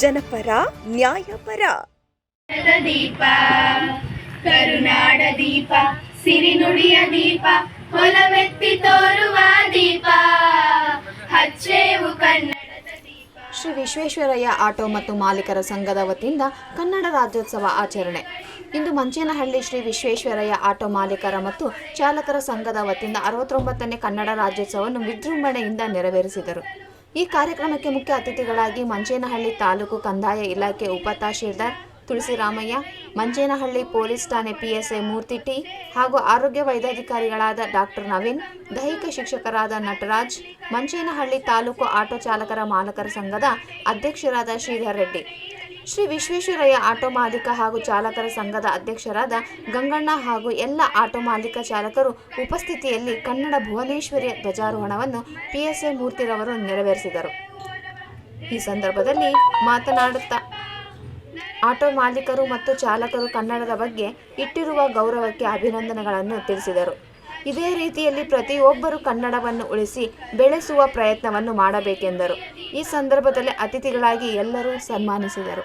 ಜನಪರ ನ್ಯಾಯಪರ. ದೀಪ ಕರುನಾಡ ದೀಪ ಸಿರಿನುಡಿಯ ದೀಪ ಹೊಲವೆತ್ತಿ ತೋರುವ ದೀಪ. ಹಚ್ಚೇವು ಕನ್ನಡ ದೀಪ. ಶ್ರೀ ವಿಶ್ವೇಶ್ವರಯ್ಯ ಆಟೋ ಮತ್ತು ಮಾಲೀಕರ ಸಂಘದ ವತಿಯಿಂದ ಕನ್ನಡ ರಾಜ್ಯೋತ್ಸವ ಆಚರಣೆ. ಇಂದು ಮಂಚೇನಹಳ್ಳಿ ಶ್ರೀ ವಿಶ್ವೇಶ್ವರಯ್ಯ ಆಟೋ ಮಾಲೀಕರ ಮತ್ತು ಚಾಲಕರ ಸಂಘದ ವತಿಯಿಂದ ಅರವತ್ತೊಂಬತ್ತನೇ ಕನ್ನಡ ರಾಜ್ಯೋತ್ಸವವನ್ನು ವಿಜೃಂಭಣೆಯಿಂದ ನೆರವೇರಿಸಿದರು. ಈ ಕಾರ್ಯಕ್ರಮಕ್ಕೆ ಮುಖ್ಯ ಅತಿಥಿಗಳಾಗಿ ಮಂಚೇನಹಳ್ಳಿ ತಾಲೂಕು ಕಂದಾಯ ಇಲಾಖೆ ಉಪ ತಹಶೀಲ್ದಾರ್ ತುಳಸಿರಾಮಯ್ಯ ಮಂಚೇನಹಳ್ಳಿ ಪೊಲೀಸ್ ಠಾಣೆ ಪಿಎಸ್ಐ ಮೂರ್ತಿ ಟಿ ಹಾಗೂ ಆರೋಗ್ಯ ವೈದ್ಯಾಧಿಕಾರಿಗಳಾದ ಡಾಕ್ಟರ್ ನವೀನ್, ದೈಹಿಕ ಶಿಕ್ಷಕರಾದ ನಟರಾಜ್ ಮಂಚೇನಹಳ್ಳಿ ತಾಲೂಕು ಆಟೋ ಚಾಲಕರ ಮಾಲಕರ ಸಂಘದ ಅಧ್ಯಕ್ಷರಾದ ಶ್ರೀಧರ್ ರೆಡ್ಡಿ. ಶ್ರೀ ವಿಶ್ವೇಶ್ವರಯ್ಯ ಆಟೋ ಮಾಲೀಕ ಹಾಗೂ ಚಾಲಕರ ಸಂಘದ ಅಧ್ಯಕ್ಷರಾದ ಗಂಗಣ್ಣ ಹಾಗೂ ಎಲ್ಲ ಆಟೋ ಮಾಲೀಕ ಚಾಲಕರು ಉಪಸ್ಥಿತಿಯಲ್ಲಿ ಕನ್ನಡ ಭುವನೇಶ್ವರಿ ಧ್ವಜಾರೋಹಣವನ್ನು ಪಿಎಸ್ಐ ಮೂರ್ತಿರವರು ನೆರವೇರಿಸಿದರು. ಈ ಸಂದರ್ಭದಲ್ಲಿ ಮಾತನಾಡುತ್ತಾ ಆಟೋ ಮಾಲೀಕರು ಮತ್ತು ಚಾಲಕರು ಕನ್ನಡದ ಬಗ್ಗೆ ಇಟ್ಟಿರುವ ಗೌರವಕ್ಕೆ ಅಭಿನಂದನೆಗಳನ್ನು ತಿಳಿಸಿದರು. ಇದೇ ರೀತಿಯಲ್ಲಿ ಪ್ರತಿಯೊಬ್ಬರು ಕನ್ನಡವನ್ನು ಉಳಿಸಿ ಬೆಳೆಸುವ ಪ್ರಯತ್ನವನ್ನು ಮಾಡಬೇಕೆಂದರು. ಈ ಸಂದರ್ಭದಲ್ಲಿ ಅತಿಥಿಗಳಾಗಿ ಎಲ್ಲರೂ ಸನ್ಮಾನಿಸಿದರು.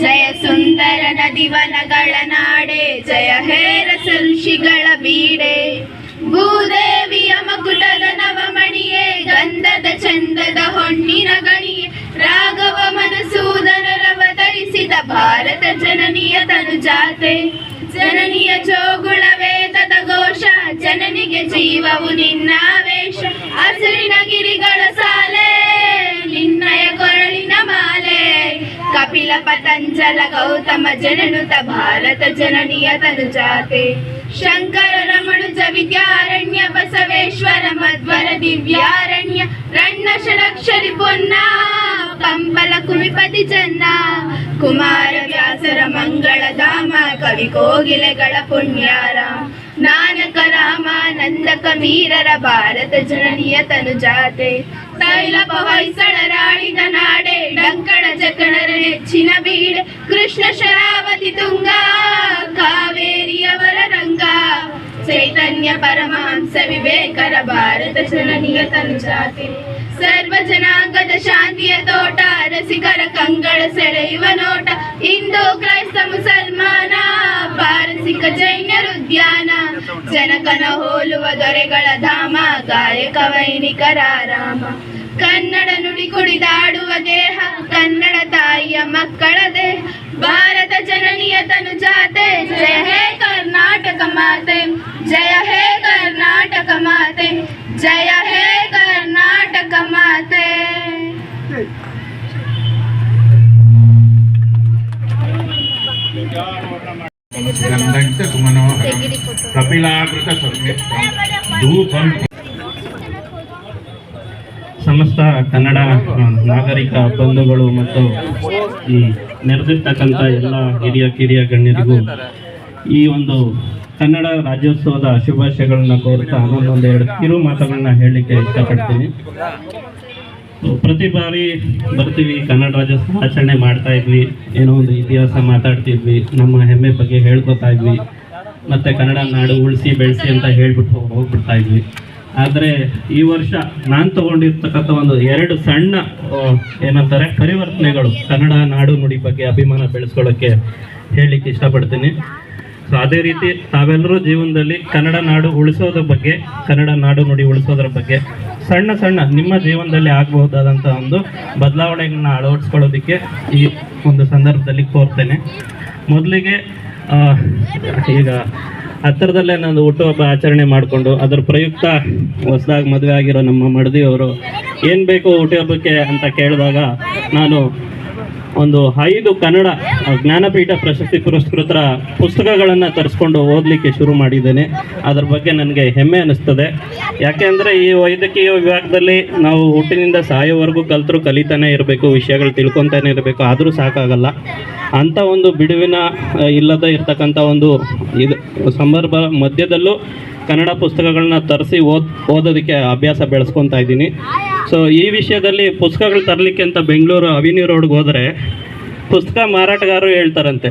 ಜಯ ಸುಂದರ ನದಿ ವನಗಳ ನಾಡೆ, ಜಯ ಹೇರ ಸೃಷಿಗಳ ಬೀಡೆ. ಭೂದೇವಿಯ ಮಕುಟದ ನವಮಣಿಯೇ, ಗಂಧದ ಚಂದದ ಹೊಣ್ಣಿನ ಗಣಿಯೇ. ರಾಘವ ಮನಸೂದನರವತರಿಸಿದ ಭಾರತ ಜನನಿಯ ತನುಜಾತೆ. ಜನನಿಯ ಚೋಗುಳ ವೇದದ ಘೋಷ, ಜನನಿಗೆ ಜೀವವು ನಿನ್ನಾವೇಶ ಪತಂಜಲ ಗೌತಮ ಜನನುತ ಭಾರತ ಜನನಿಯ ತನುಜಾತೆ. ಶಂಕರ ರಮಣುಜ ವಿದ್ಯಾರಣ್ಯ ಬಸವೇಶ್ವರ ಮಧ್ವರ ದಿವ್ಯಾರಣ್ಯ ರಣ್ಣ ಷಡಕ್ಷರಿ ಪೊನ್ನ, ಕಂಬಲ ಕುಮಿಪತಿ ಚನ್ನ ಕುಮಾರ ವ್ಯಾಸರ ಮಂಗಳ ಧಾಮ, ಕವಿ ಕೋಗಿಲೆಗಳ ಪುಣ್ಯಾರ. ನಾನಕ ರಾಮಾನಂದ ಕಮೀರರ ಭಾರತ ಜನನಿಯ ತನುಜಾತೆ. ತೈಲಪ ಹೊಯ್ಸಳರಾಳಿದ ನಾಡೆ, ಡಂಕಣ ಚಕಣರ ನೆಚ್ಚಿನ ಬೀಡೆ, ಕೃಷ್ಣ ಶರಾವತಿ ತುಂಗ, ಕಾವೇರಿಯವರ ರಂಗ. ಚೈತನ್ಯ ಪರಮಹಂಸ ವಿವೇಕರ ಭಾರತ ಜನನಿಯ ತನುಜಾತಿ ಸರ್ವ ಜನಾಂಗದ ಶಾಂತಿಯ ತೋಟ, ರಸಿಕರ ಕಂಗಳ ಸೆಳೆಯುವ ನೋಟ. ಹಿಂದೂ ಕ್ರೈಸ್ತ ಮುಸಲ್ಮಾನ ಪಾರಸಿಕ ಜೈನರ ಉದ್ಯಾನ ಜನಕನ ಹೋಲುವ ದೊರೆಗಳ ಧಾಮ, ಗಾಯಕ ವೈನಿಕರ ರಾಮ ಕನ್ನಡ ನುಡಿ ಕುಡಿದಾಡುವ ದೇಹ ಕನ್ನಡ ತಾಯಿಯ ಮಕ್ಕಳ ದೇಹ. ಭಾರತ ಜನನಿಯ ತನುಜಾತೆ ಜಯ ಹೇ ಕರ್ನಾಟಕ ಮಾತೆ. ಜಯ ಹೇ ಕರ್ನಾಟಕ ಮಾತೆ ಜಯ ಹೇ ಕರ್ನಾಟಕ ಮಾತೆ. ಗಂಧಂಚ ಸುಮನೋಹರಂ ಕಪಿಲಾಕೃತ ಧೂಪಂ ಸಮಸ್ತ ಕನ್ನಡ ನಾಗರಿಕ ಬಂಧುಗಳು ಮತ್ತು ಈ ನೆರೆದಿರ್ತಕ್ಕಂಥ ಎಲ್ಲ ಹಿರಿಯ ಕಿರಿಯ ಗಣ್ಯರಿಗೂ ಈ ಒಂದು ಕನ್ನಡ ರಾಜ್ಯೋತ್ಸವದ ಶುಭಾಶಯಗಳನ್ನ ಕೋರ್ತಾ ನಾನೊಂದು ಎರಡು ಕಿರು ಮಾತುಗಳನ್ನ ಹೇಳಲಿಕ್ಕೆ ಇಷ್ಟಪಡ್ತೀನಿ. ಪ್ರತಿ ಬಾರಿ ಬರ್ತೀವಿ, ಕನ್ನಡ ರಾಜ್ಯೋತ್ಸವ ಆಚರಣೆ ಮಾಡ್ತಾ ಇದ್ವಿ, ಏನೋ ಒಂದು ಇತಿಹಾಸ ಮಾತಾಡ್ತಿದ್ವಿ, ನಮ್ಮ ಹೆಮ್ಮೆ ಬಗ್ಗೆ ಹೇಳ್ಕೊತಾ ಇದ್ವಿ, ಮತ್ತೆ ಕನ್ನಡ ನಾಡು ಉಳಿಸಿ ಬೆಳೆಸಿ ಅಂತ ಹೇಳ್ಬಿಟ್ಟು ಹೋಗ್ಬಿಡ್ತಾ ಇದ್ವಿ. ಆದರೆ ಈ ವರ್ಷ ನಾನು ತಗೊಂಡಿರ್ತಕ್ಕಂಥ ಒಂದು ಎರಡು ಸಣ್ಣ ಏನಂತಾರೆ, ಪರಿವರ್ತನೆಗಳು ಕನ್ನಡ ನಾಡು ನುಡಿ ಬಗ್ಗೆ ಅಭಿಮಾನ ಬೆಳೆಸ್ಕೊಳ್ಳೋಕ್ಕೆ ಹೇಳಲಿಕ್ಕೆ ಇಷ್ಟಪಡ್ತೀನಿ. ಸೊ ಅದೇ ರೀತಿ ತಾವೆಲ್ಲರೂ ಜೀವನದಲ್ಲಿ ಕನ್ನಡ ನಾಡು ಉಳಿಸೋದ್ರ ಬಗ್ಗೆ, ಕನ್ನಡ ನಾಡು ನುಡಿ ಉಳಿಸೋದ್ರ ಬಗ್ಗೆ ಸಣ್ಣ ಸಣ್ಣ ನಿಮ್ಮ ಜೀವನದಲ್ಲಿ ಆಗಬಹುದಾದಂಥ ಒಂದು ಬದಲಾವಣೆಗಳನ್ನ ಅಳವಡಿಸ್ಕೊಳ್ಳೋದಕ್ಕೆ ಈ ಒಂದು ಸಂದರ್ಭದಲ್ಲಿ ಕೋರ್ತೇನೆ. ಮೊದಲಿಗೆ ಈಗ ಹತ್ತಿರದಲ್ಲೇ ನಾನು ಹುಟ್ಟುಹಬ್ಬ ಆಚರಣೆ ಮಾಡಿಕೊಂಡು ಅದರ ಪ್ರಯುಕ್ತ ಹೊಸದಾಗಿ ಮದುವೆ ಆಗಿರೋ ನಮ್ಮ ಮಡದಿಯವರು ಏನು ಬೇಕು ಹುಟ್ಟುಹಬ್ಬಕ್ಕೆ ಅಂತ ಕೇಳಿದಾಗ ನಾನು ಒಂದು ಐದು ಕನ್ನಡ ಜ್ಞಾನಪೀಠ ಪ್ರಶಸ್ತಿ ಪುರಸ್ಕೃತರ ಪುಸ್ತಕಗಳನ್ನು ತರಿಸ್ಕೊಂಡು ಓದಲಿಕ್ಕೆ ಶುರು ಮಾಡಿದ್ದೇನೆ. ಅದರ ಬಗ್ಗೆ ನನಗೆ ಹೆಮ್ಮೆ ಅನ್ನಿಸ್ತದೆ ಯಾಕೆಂದರೆ ಈ ವೈದ್ಯಕೀಯ ವಿಭಾಗದಲ್ಲಿ ನಾವು ಹುಟ್ಟಿನಿಂದ ಸಾಯೋವರೆಗೂ ಕಲ್ತರೂ ಕಲಿತಾನೆ ಇರಬೇಕು, ವಿಷಯಗಳು ತಿಳ್ಕೊತಾನೆ ಇರಬೇಕು, ಆದರೂ ಸಾಕಾಗಲ್ಲ. ಅಂಥ ಒಂದು ಬಿಡುವಿನ ಇಲ್ಲದ ಇರ್ತಕ್ಕಂಥ ಒಂದು ಇದು, ಸಂದರ್ಭ ಮಧ್ಯದಲ್ಲೂ ಕನ್ನಡ ಪುಸ್ತಕಗಳನ್ನ ತರಿಸಿ ಓದ್, ಓದೋದಕ್ಕೆ ಅಭ್ಯಾಸ ಬೆಳೆಸ್ಕೊತಾ ಇದ್ದೀನಿ. ಸೊ ಈ ವಿಷಯದಲ್ಲಿ ಪುಸ್ತಕಗಳು ತರಲಿಕ್ಕೆ ಅಂತ ಬೆಂಗಳೂರು ಅವಿನಿ ರೋಡ್ಗೆ ಹೋದರೆ ಪುಸ್ತಕ ಮಾರಾಟಗಾರರು ಹೇಳ್ತಾರಂತೆ,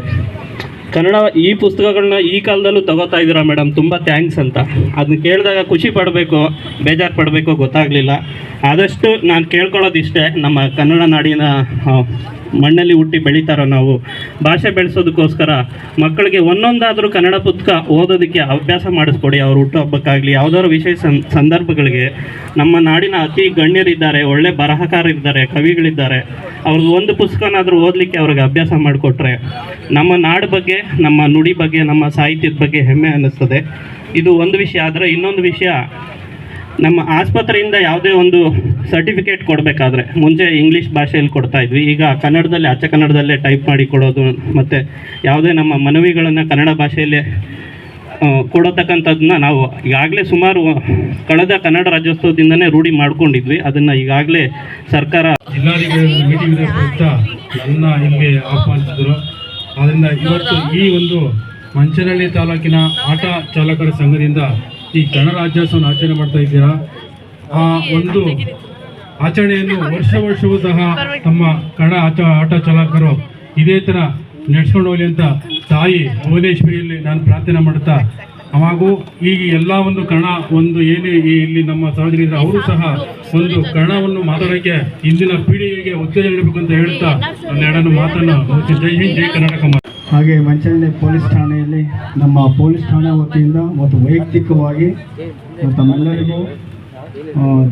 ಕನ್ನಡ ಈ ಪುಸ್ತಕಗಳನ್ನ ಈ ಕಾಲದಲ್ಲೂ ತಗೋತಾ ಇದ್ದೀರಾ ಮೇಡಮ್? ತುಂಬ ಥ್ಯಾಂಕ್ಸ್ ಅಂತ. ಅದನ್ನ ಕೇಳಿದಾಗ ಖುಷಿ ಪಡಬೇಕು, ಬೇಜಾರು ಪಡಬೇಕು ಗೊತ್ತಾಗಲಿಲ್ಲ. ಆದಷ್ಟು ನಾನು ಕೇಳ್ಕೊಳ್ಳೋದಿಷ್ಟೇ ನಮ್ಮ ಕನ್ನಡ ನಾಡಿನ ಮಣ್ಣಲ್ಲಿ ಹುಟ್ಟಿ ಬೆಳೀತಾರೋ ನಾವು. ಭಾಷೆ ಬೆಳೆಸೋದಕ್ಕೋಸ್ಕರ ಮಕ್ಕಳಿಗೆ ಒಂದೊಂದಾದರೂ ಕನ್ನಡ ಪುಸ್ತಕ ಓದೋದಕ್ಕೆ ಅಭ್ಯಾಸ ಮಾಡಿಸ್ಕೊಡಿ. ಅವ್ರ ಹುಟ್ಟುಹಬ್ಬಕ್ಕಾಗಲಿ ಯಾವುದಾದ್ರು ವಿಶೇಷ ಸಂದರ್ಭಗಳಿಗೆ ನಮ್ಮ ನಾಡಿನ ಅತಿ ಗಣ್ಯರಿದ್ದಾರೆ, ಒಳ್ಳೆ ಬರಹಕಾರರಿದ್ದಾರೆ ಕವಿಗಳಿದ್ದಾರೆ. ಅವ್ರದ್ದು ಒಂದು ಪುಸ್ತಕನಾದರೂ ಓದಲಿಕ್ಕೆ ಅವ್ರಿಗೆ ಅಭ್ಯಾಸ ಮಾಡಿಕೊಟ್ರೆ ನಮ್ಮ ನಾಡು ಬಗ್ಗೆ, ನಮ್ಮ ನುಡಿ ಬಗ್ಗೆ, ನಮ್ಮ ಸಾಹಿತ್ಯದ ಬಗ್ಗೆ ಹೆಮ್ಮೆ ಅನ್ನಿಸ್ತದೆ. ಇದು ಒಂದು ವಿಷಯ. ಆದರೆ ಇನ್ನೊಂದು ವಿಷಯ ನಮ್ಮ ಆಸ್ಪತ್ರೆಯಿಂದ ಯಾವುದೇ ಒಂದು ಸರ್ಟಿಫಿಕೇಟ್ ಕೊಡಬೇಕಾದ್ರೆ ಮುಂಚೆ ಇಂಗ್ಲೀಷ್ ಭಾಷೆಯಲ್ಲಿ ಕೊಡ್ತಾ ಇದ್ವಿ. ಈಗ ಕನ್ನಡದಲ್ಲಿ ಅಚ್ಚ ಕನ್ನಡದಲ್ಲೇ ಟೈಪ್ ಮಾಡಿ ಕೊಡೋದು ಮತ್ತು ಯಾವುದೇ ನಮ್ಮ ಮನವಿಗಳನ್ನು ಕನ್ನಡ ಭಾಷೆಯಲ್ಲೇ ಕೊಡತಕ್ಕಂಥದ್ದನ್ನ ನಾವು ಈಗಾಗಲೇ ಸುಮಾರು ಕಳೆದ ಕನ್ನಡ ರಾಜ್ಯೋತ್ಸವದಿಂದನೇ ರೂಢಿ ಮಾಡ್ಕೊಂಡಿದ್ವಿ. ಅದನ್ನು ಈಗಾಗಲೇ ಸರ್ಕಾರ ಆದ್ದರಿಂದ ಇವತ್ತು ಈ ಒಂದು ಮಂಚನಹಳ್ಳಿ ತಾಲೂಕಿನ ಆಟ ಚಾಲಕರ ಸಂಘದಿಂದ ಈ ಕನ್ನಡ ರಾಜ್ಯೋತ್ಸವವನ್ನು ಆಚರಣೆ ಮಾಡ್ತಾ ಇದ್ದೀರಾ ಆ ಒಂದು ಆಚರಣೆಯನ್ನು ವರ್ಷ ವರ್ಷವೂ ಸಹ ತಮ್ಮ ಕನ್ನಡ ಆಟ ಆಟ ಚಾಲಕರು ಇದೇ ಥರ ನಡೆಸ್ಕೊಂಡು ಹೋಗಲಿ ಅಂತ ತಾಯಿ ಭುವನೇಶ್ವರಿಯಲ್ಲಿ ನಾನು ಪ್ರಾರ್ಥನೆ ಮಾಡುತ್ತಾ ಅವಾಗೂ ಈಗ ಎಲ್ಲ ಒಂದು ಕನ್ನಡ ಒಂದು ಏನೇ ಇಲ್ಲಿ ನಮ್ಮ ಸಾರ್ವಜನಿಕರು ಅವರು ಸಹ ಒಂದು ಕನ್ನಡವನ್ನು ಮಾತಾಡೋಕ್ಕೆ ಇಂದಿನ ಪೀಳಿಗೆಗೆ ಉತ್ತೇಜನ ನೀಡಬೇಕು ಅಂತ ಹೇಳ್ತಾ ನನ್ನ ಎರಡನ್ನು ಮಾತನ್ನು ಜೈ ಹಿಂದ್, ಜೈ ಕರ್ನಾಟಕ. ಹಾಗೆ ಮಂಚನಹಳ್ಳಿ ಪೊಲೀಸ್ ಠಾಣೆಯಲ್ಲಿ ನಮ್ಮ ಪೊಲೀಸ್ ಠಾಣೆ ವತಿಯಿಂದ ಮತ್ತು ವೈಯಕ್ತಿಕವಾಗಿ ತಮ್ಮೆಲ್ಲರಿಗೂ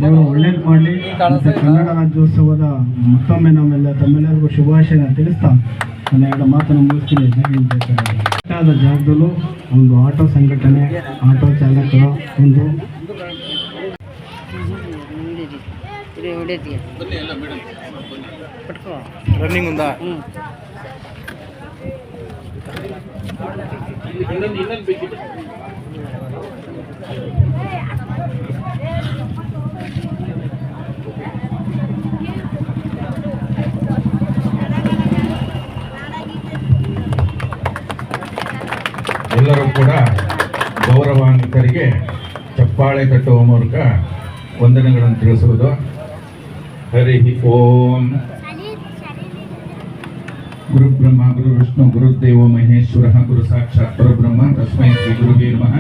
ದೇವರು ಒಳ್ಳೇದು ಮಾಡಲಿ ಮತ್ತು ಕನ್ನಡ ರಾಜ್ಯೋತ್ಸವದ ಮತ್ತೊಮ್ಮೆ ನಮ್ಮೆಲ್ಲ ತಮ್ಮೆಲ್ಲರಿಗೂ ಶುಭಾಶಯ ತಿಳಿಸ್ತಾ ನನ್ನ ಎರಡು ಮಾತನ್ನು ಮುಗಿಸ್ತೀನಿ. ಆದ ಜಾಗದಲ್ಲೂ ಒಂದು ಆಟೋ ಸಂಘಟನೆ ಆಟೋ ಚಾಲಕರ ಒಂದು ಎಲ್ಲರೂ ಕೂಡ ಗೌರವಾನ್ವಿತರಿಗೆ ಚಪ್ಪಾಳೆ ತಟ್ಟುವ ಮೂಲಕ ವಂದನೆಗಳನ್ನು ತಿಳಿಸುವುದು ಹರಿ ಓಂ ಗುರು ಬ್ರಹ್ಮ ಗುರು ವಿಷ್ಣು ಗುರುದೇವ ಮಹೇಶ್ವರ ಗುರು ಸಾಕ್ಷಾತ್ ಪರಬ್ರಹ್ಮ ತಸ್ಮೈ ಶ್ರೀ ಗುರುವೇ ನಮಃ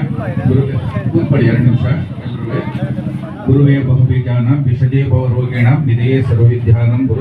ಗುರು ಕೂತ್ಕೊಳ್ಳಿ ಎರಡು ನಿಮಿಷ ಎಲ್ಲರೂ ಗುರುವೇ ಬಹುಬೀಜಾನ ವಿಷಜೇ ಭವರೋಗಿಣ ವಿಧೇಯ ಸರ್ವವಿದ್ಯಾನಂ ಗುರು